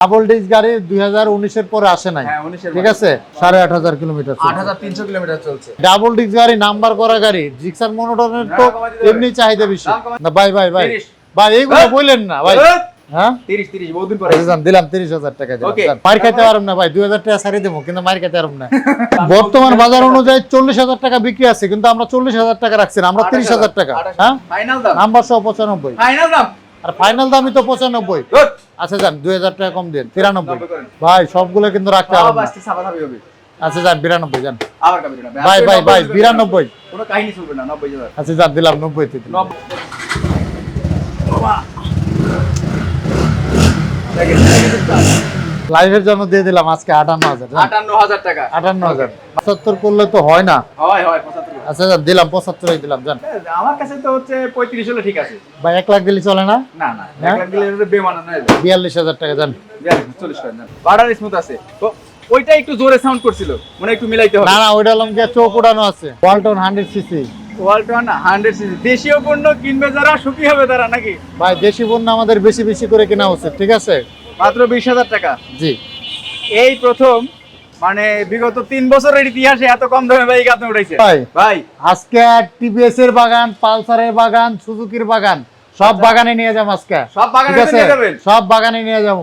Double dish গাড়ি দুই হাজার উনিশের পরে আসে নাই। হ্যাঁ, 19 এর ঠিক আছে? সাড়ে আট হাজার কিলোমিটার তিনশো কিলোমিটার চলছে। ডাবল ডিস গাড়ি নাম্বার করা গাড়ি জিক্সার মনোটনের তো এমনি চাহিদা বেশি। না ভাই ভাই ভাই। ভাই এইগুলো হ্যাঁ? বললেন না ভাই। হ্যাঁ? আচ্ছা, দিলাম তিরিশ হাজার টাকা. মার খাইতে পারব না ভাই দুই হাজার টাকা সারি দেবো কিন্তু মার খাইতে পারব না। বর্তমান বাজার অনুযায়ী চল্লিশ হাজার টাকা বিক্রি আছে কিন্তু আমরা চল্লিশ হাজার টাকা রাখছি না আমরা তিরিশ হাজার টাকা। হ্যাঁ? ফাইনাল দাম? নাম্বার সহ পঁচানব্বই। আর ফাইনাল দামই তো পঁচানব্বই. আচ্ছা যান দুই হাজার টাকা কম দেন তিরানব্বই। ভাই সবগুলো কিন্তু রাখতে হবে আচ্ছা যান বিরানব্বই যান। ভাই ভাই ভাই বিরানব্বই। আচ্ছা যান দিলাম নব্বই লাইভের জন্য দিয়ে দিলাম আজকে আটান্ন হাজার আটান্ন হাজার টাকা। আটান্ন হাজার। পঁচাত্তর করলে তো হয় না। হয় হয়। আচ্ছা যান দিলাম দিলাম যান। আমার কাছে তো হচ্ছে পঁয়ত্রিশ হলে ঠিক আছে। ভাই এক লাখ দিলে চলে না? না না হ্যাঁ? এক লাখ দিলে এটা বেমানান বিয়াল্লিশ হাজার টাকা বিয়াল্লিশ, চল্লিশ না বাটার স্মুথ আছে। তো ওইটা একটু জোরে সাউন্ড করছিল মানে একটু মিলাইতে হবে। না না ওইটা হলাম গিয়ে চোখ উড়ানো আছে। Walton hundred CC Walton hundred CC দেশীয় পণ্য কিনবে যারা সুখী হবে তারা নাকি? ভাই দেশি পণ্য আমাদের বেশি বেশি করে কেনা উচিত ঠিক আছে? মাত্র বিশ হাজার টাকা। জি। এই প্রথম মানে বিগত তিন বছরের ইতিহাসে এত কম দামে বাইক আপনি উঠাইছে ভাই ভাই। আজকে টিভিএস এর বাগান পালসারের বাগান সুজুকির বাগান সব বাগানে নিয়ে যাব আজকে। সব বাগানে নিয়ে যাবেন? সব বাগানে নিয়ে যাব।